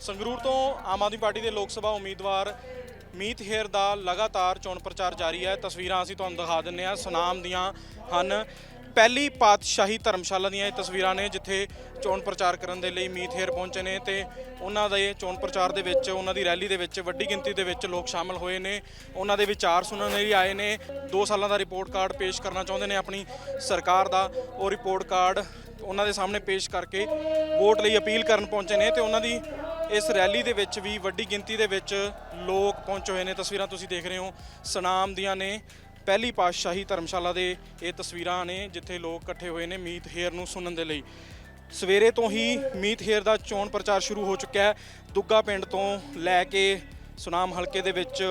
ਸੰਗਰੂਰ ਤੋਂ ਆਮ ਆਦਮੀ ਪਾਰਟੀ ਦੇ ਲੋਕ ਸਭਾ ਉਮੀਦਵਾਰ ਮੀਤ ਹੇਰ ਦਾ ਲਗਾਤਾਰ ਚੋਣ ਪ੍ਰਚਾਰ ਜਾਰੀ ਹੈ। ਤਸਵੀਰਾਂ ਅਸੀਂ ਤੁਹਾਨੂੰ ਦਿਖਾ ਦਿੰਨੇ ਆ ਸੁਨਾਮ ਦੀਆਂ ਹਨ। ਪਹਿਲੀ ਪਾਤਸ਼ਾਹੀ ਧਰਮਸ਼ਾਲਾ ਦੀਆਂ ਇਹ ਤਸਵੀਰਾਂ ਨੇ, ਜਿੱਥੇ ਚੋਣ ਪ੍ਰਚਾਰ ਕਰਨ ਦੇ ਲਈ ਮੀਤ ਹੇਰ ਪਹੁੰਚੇ ਨੇ ਤੇ ਉਹਨਾਂ ਦੇ ਚੋਣ ਪ੍ਰਚਾਰ ਦੇ ਵਿੱਚ, ਉਹਨਾਂ ਦੀ ਰੈਲੀ ਦੇ ਵਿੱਚ, ਵੱਡੀ ਗਿਣਤੀ ਦੇ ਵਿੱਚ ਲੋਕ ਸ਼ਾਮਲ ਹੋਏ ਨੇ। ਉਹਨਾਂ ਦੇ ਵਿਚਾਰ ਸੁਣਨ ਲਈ ਆਏ ਨੇ। 2 ਸਾਲਾਂ ਦਾ ਰਿਪੋਰਟ ਕਾਰਡ ਪੇਸ਼ ਕਰਨਾ ਚਾਹੁੰਦੇ ਨੇ ਆਪਣੀ ਸਰਕਾਰ ਦਾ। ਉਹ ਰਿਪੋਰਟ ਕਾਰਡ ਉਹਨਾਂ ਦੇ ਸਾਹਮਣੇ ਪੇਸ਼ ਕਰਕੇ ਵੋਟ ਲਈ ਅਪੀਲ ਕਰਨ ਪਹੁੰਚੇ ਨੇ ਤੇ ਉਹਨਾਂ ਦੀ ਇਸ ਰੈਲੀ ਦੇ ਵਿੱਚ ਵੀ ਵੱਡੀ ਗਿਣਤੀ ਦੇ ਵਿੱਚ ਲੋਕ ਪਹੁੰਚੇ ਹੋਏ ਨੇ। ਤਸਵੀਰਾਂ ਤੁਸੀਂ ਦੇਖ ਰਹੇ ਹੋ। ਸਨਾਮ ਦੀਆਂ ਨੇ। ਪਹਿਲੀ ਪਾਤਸ਼ਾਹੀ ਧਰਮਸ਼ਾਲਾ ਦੇ ਇਹ ਤਸਵੀਰਾਂ ਨੇ ਜਿੱਥੇ ਲੋਕ ਇਕੱਠੇ ਹੋਏ ਨੇ ਮੀਤ ਹੇਰ ਨੂੰ ਸੁਣਨ ਦੇ ਲਈ। ਸਵੇਰੇ ਤੋਂ ਹੀ ਮੀਤ ਹੇਰ ਦਾ ਚੋਣ ਪ੍ਰਚਾਰ ਸ਼ੁਰੂ ਹੋ ਚੁੱਕਿਆ ਹੈ। ਦੁੱਗਾ ਪਿੰਡ ਤੋਂ ਲੈ ਕੇ ਸੁਨਾਮ ਹਲਕੇ ਦੇ ਵਿੱਚ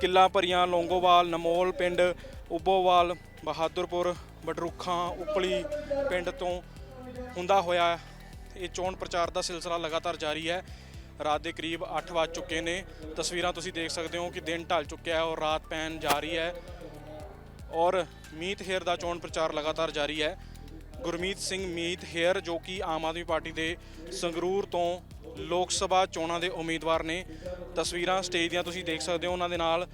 ਕਿੱਲਾ ਭਰੀਆਂ ਲੌਂਗੋਵਾਲ, ਨਮੋਲ ਪਿੰਡ, ਉਬੋਵਾਲ, ਬਹਾਦਰਪੁਰ ਬਡਰੁੱਖਾਂ ਉਪਲੀ ਪਿੰਡ ਤੋਂ ਹੁੰਦਾ ਹੋਇਆ ਇਹ ਚੋਣ ਪ੍ਰਚਾਰ ਦਾ ਸਿਲਸਿਲਾ ਲਗਾਤਾਰ ਜਾਰੀ ਹੈ। ਰਾਤ ਦੇ ਕਰੀਬ 8 ਵੱਜ ਚੁੱਕੇ ਨੇ। ਤਸਵੀਰਾਂ ਤੁਸੀਂ ਦੇਖ ਸਕਦੇ ਹੋ ਕਿ ਦਿਨ ਢਲ ਚੁੱਕਿਆ ਹੈ ਔਰ ਰਾਤ ਪੈਣ ਜਾ ਰਹੀ ਹੈ। ਔਰ ਮੀਤ ਹੇਰ ਦਾ ਚੋਣ ਪ੍ਰਚਾਰ ਲਗਾਤਾਰ ਜਾਰੀ ਹੈ। ਗੁਰਮੀਤ ਸਿੰਘ ਮੀਤ ਹੇਅਰ, ਜੋ ਕਿ ਆਮ ਆਦਮੀ ਪਾਰਟੀ ਦੇ ਸੰਗਰੂਰ ਤੋਂ ਲੋਕ ਸਭਾ ਚੋਣਾਂ ਦੇ ਉਮੀਦਵਾਰ ਨੇ। ਤਸਵੀਰਾਂ ਸਟੇਜ ਦੀਆਂ ਤੁਸੀਂ ਦੇਖ ਸਕਦੇ ਹੋ। ਉਹਨਾਂ ਦੇ ਨਾਲ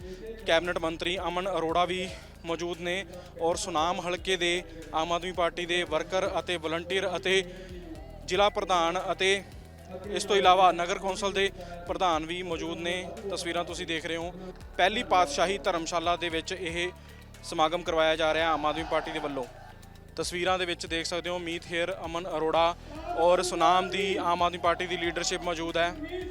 ਕੈਬਨਿਟ ਮੰਤਰੀ ਅਮਨ ਅਰੋੜਾ ਵੀ ਮੌਜੂਦ ਨੇ ਔਰ ਸੁਨਾਮ ਹਲਕੇ ਦੇ ਆਮ ਆਦਮੀ ਪਾਰਟੀ ਦੇ ਵਰਕਰ ਅਤੇ ਵਲੰਟੀਅਰ ਅਤੇ ਜ਼ਿਲ੍ਹਾ ਪ੍ਰਧਾਨ ਅਤੇ ਇਸ ਤੋਂ ਇਲਾਵਾ ਨਗਰ ਕੌਂਸਲ ਦੇ ਪ੍ਰਧਾਨ ਵੀ ਮੌਜੂਦ ਨੇ। ਤਸਵੀਰਾਂ ਤੁਸੀਂ ਦੇਖ ਰਹੇ ਹੋ। ਪਹਿਲੀ ਪਾਤਸ਼ਾਹੀ ਧਰਮਸ਼ਾਲਾ ਦੇ ਵਿੱਚ ਇਹ ਸਮਾਗਮ ਕਰਵਾਇਆ ਜਾ ਰਿਹਾ ਆਮ ਆਦਮੀ ਪਾਰਟੀ ਦੇ ਵੱਲੋਂ। ਤਸਵੀਰਾਂ ਦੇ ਵਿੱਚ ਦੇਖ ਸਕਦੇ ਹੋ ਮੀਤ ਹੇਰ ਅਮਨ ਅਰੋੜਾ ਔਰ ਸੁਨਾਮ ਦੀ ਆਮ ਆਦਮੀ ਪਾਰਟੀ ਦੀ ਲੀਡਰਸ਼ਿਪ ਮੌਜੂਦ ਹੈ।